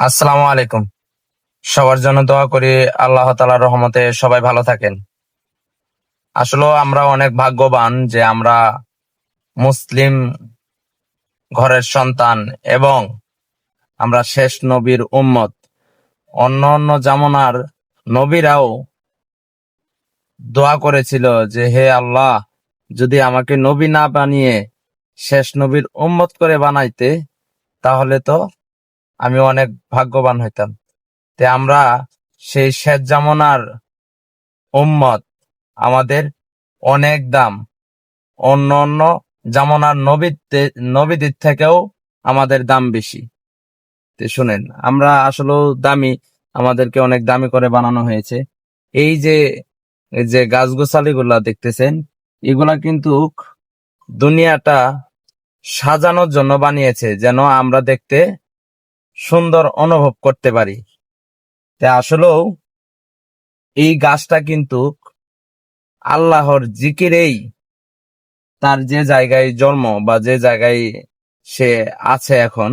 আসসালামু আলাইকুম। সবার জন্য দোয়া করি আল্লাহ তালার রহমতে সবাই ভালো থাকেন। আসলে আমরা অনেক ভাগ্যবান যে আমরা মুসলিম ঘরের সন্তান এবং আমরা শেষ নবীর উম্মত। অন্য অন্য জামনার নবীরাও দোয়া করেছিল যে, হে আল্লাহ, যদি আমাকে নবী না বানিয়ে শেষ নবীর উম্মত করে বানাইতে, তাহলে তো আমি অনেক ভাগ্যবান হইতাম। তে আমরা সেই শেষ জামানার উম্মত, আমাদের অনেক দাম, অন্য অন্য জামানার নবীদের নবীদের থেকেও আমাদের দাম বেশি। তে শুনেন, আমরা আসলেও দামি, আমাদেরকে অনেক দামি করে বানানো হয়েছে। এই যে যে গাছগোছালি গুলা দেখতেছেন, এগুলা কিন্তু দুনিয়াটা সাজানোর জন্য বানিয়েছে, যেন আমরা দেখতে সুন্দর অনুভব করতে পারি। তা আসলেও এই গাছটা কিন্তু আল্লাহর জিকিরেই তার যে জায়গায় জন্ম বা যে জায়গায় সে আছে এখন,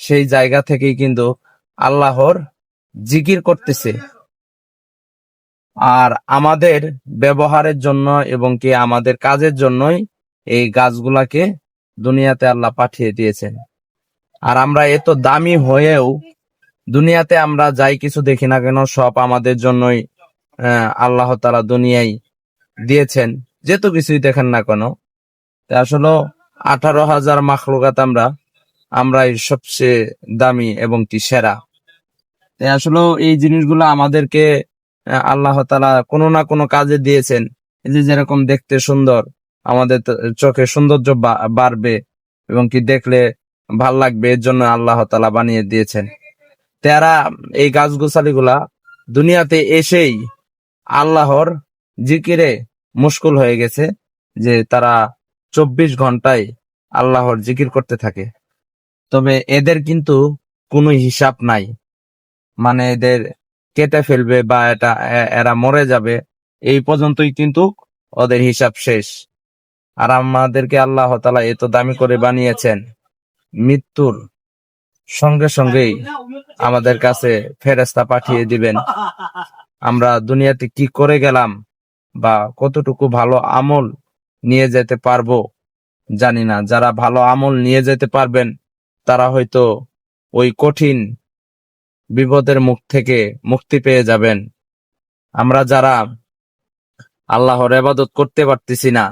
সেই জায়গা থেকেই কিন্তু আল্লাহর জিকির করতেছে। আর আমাদের ব্যবহারের জন্য এবং কি আমাদের কাজের জন্যই এই গাছগুলাকে দুনিয়াতে আল্লাহ পাঠিয়ে দিয়েছেন। আর আমরা এত দামি হয়েও দুনিয়াতে আমরা যাই কিছু দেখি না কেন, সব আমাদের জন্যই আল্লাহ তালা দুনিয়ায় দিয়েছেন। যেত কিছুই দেখেন না কেন আসলে আঠারো হাজার মাখলুকাত আমরা, আমরাই সবচেয়ে দামি এবং কি সেরা। আসলে এই জিনিসগুলো আমাদেরকে আল্লাহ তালা কোনো না কোনো কাজে দিয়েছেন। এই যে যেরকম দেখতে সুন্দর, আমাদের চোখে সৌন্দর্য বাড়বে এবং কি দেখলে ভালো লাগবে, এর জন্য আল্লাহ তালা বানিয়ে দিয়েছেন। তারা এই গাছগোছালি গুলা দুনিয়াতে এসেই আল্লাহর জিকিরে মুশকুল হয়ে গেছে যে তারা চব্বিশ ঘন্টায় আল্লাহর জিকির করতে থাকে। তবে এদের কিন্তু কোনো হিসাব নাই। মানে এদের কেটে ফেলবে বা এটা এরা মরে যাবে, এই পর্যন্তই কিন্তু ওদের হিসাব শেষ। আর আমাদেরকে আল্লাহ তালা এত দামি করে বানিয়েছেন। মৃত্যুর সঙ্গে সঙ্গেই আমাদের কাছে ফেরেস্তা পাঠিয়ে দিবেন। আমরা দুনিয়াতে কি করে গেলাম বা কতটুকু ভালো আমল নিয়ে যেতে পারব জানি না। যারা ভালো আমল নিয়ে যেতে পারবেন, তারা হয়তো ওই কঠিন বিপদের মুখ থেকে মুক্তি পেয়ে যাবেন। আমরা যারা আল্লাহর এবাদত করতে পারতেছি না,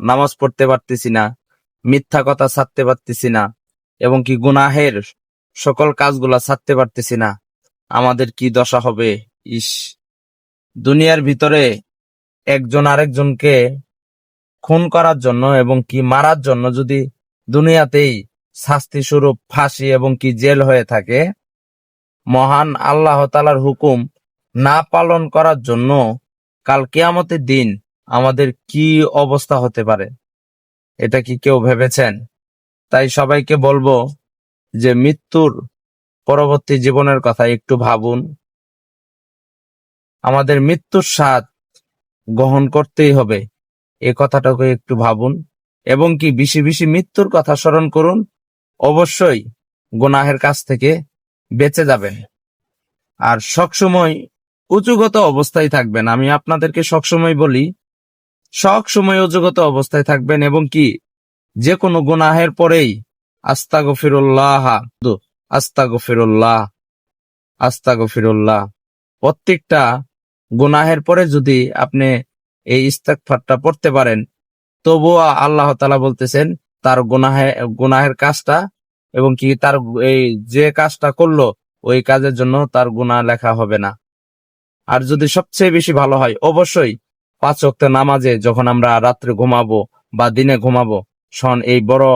নামাজ পড়তে পারতেছি না, মিথ্যা কথা ছাড়তে পারতেছি না এবং কি গুনাহের সকল কাজগুলা ছাড়তে পারতেছি না। আমাদের কি দশা হবে? ইস, দুনিয়ার ভিতরে একজন আরেকজনকে খুন করার জন্য এবং কি মারার জন্য যদি দুনিয়াতেই শাস্তি স্বরূপ ফাঁসি এবং কি জেল হয়ে থাকে, মহান আল্লাহ তালার হুকুম না পালন করার জন্য কাল কেয়ামতের দিন আমাদের কি অবস্থা হতে পারে? এটা কি কেউ ভেবেছেন? তাই সবাইকে বলব যে মৃত্যুর পরবর্তী জীবনের কথা একটু ভাবুন। আমাদের মৃত্যুর স্বাদ গ্রহণ করতেই হবে, এ কথাটাকে একটু ভাবুন। এবং কি বেশি বেশি মৃত্যুর কথা স্মরণ করুন, অবশ্যই গুনাহের কাছ থেকে বেঁচে যাবেন। আর সবসময় উঁচুগত অবস্থায় থাকবেন। আমি আপনাদেরকে সবসময় বলি সব সময় উজগত অবস্থায় থাকবেন এবং কি যে কোনো গুনাহের পরেই আস্তা গফিরুল্লাহ আস্তা গফিরুল্লাহ আস্তা গফিরুল্লাহ প্রত্যেকটা গুনাহের পরে যদি আপনি এই ইস্তাকফারটা পড়তে পারেন, তবুও আল্লাহ তালা বলতেছেন, তার গুনাহে, গুনাহের কাজটা এবং কি তার এই যে কাজটা করল, ওই কাজের জন্য তার গুনাহ লেখা হবে না। আর যদি সবচেয়ে বেশি ভালো হয়, অবশ্যই পাঁচ ওয়াক্ত নামাজে যখন আমরা রাত্রে ঘুমাবো বা দিনে ঘুমাবো শোন, এই বড়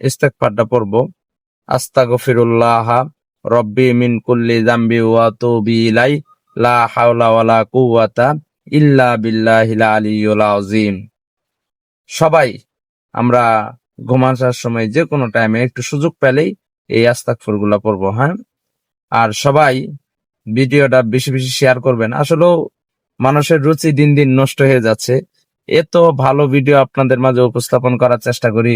ইস্তেকফারটা পড়ব। আস্তাগফিরুল্লাহ, রব্বি মিন কুল্লি জাম্বি ওয়া তুবি ইলাই, লা হাওলা ওয়ালা কুওয়াতা ইল্লা বিল্লাহিল আলিয়্যিল আযীম। সবাই, আমরা ঘুমানোর সময় যে কোনো টাইমে একটু সুযোগ পেলেই এই আস্তাকফরগুলা পড়ব হ্যাঁ? আর সবাই ভিডিওটা বেশি বেশি শেয়ার করবেন। আসলেও মানুষের রুচি দিন দিন নষ্ট হয়ে যাচ্ছে। এত ভালো ভিডিও আপনাদের মাঝে উপস্থাপন করার চেষ্টা করি।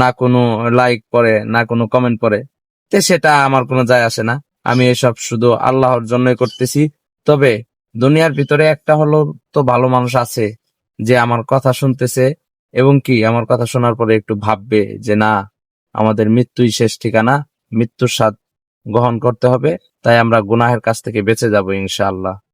না কোনো লাইক পরে না কোনো কমেন্ট পরে তে সেটা আমার কোনো যায় আসে না। আমি এসব শুধু আল্লাহর জন্যই করতেছি। তবে দুনিয়ার ভিতরে একটা হলো তো ভালো মানুষ আছে, যে আমার কথা শুনতেছে এবং কি আমার কথা শোনার পরে একটু ভাববে যে না, আমাদের মৃত্যুই শেষ ঠিকানা, মৃত্যুর স্বাদ গ্রহণ করতে হবে, তাই আমরা গুনাহের কাছ থেকে বেঁচে যাব ইনশাআল্লাহ।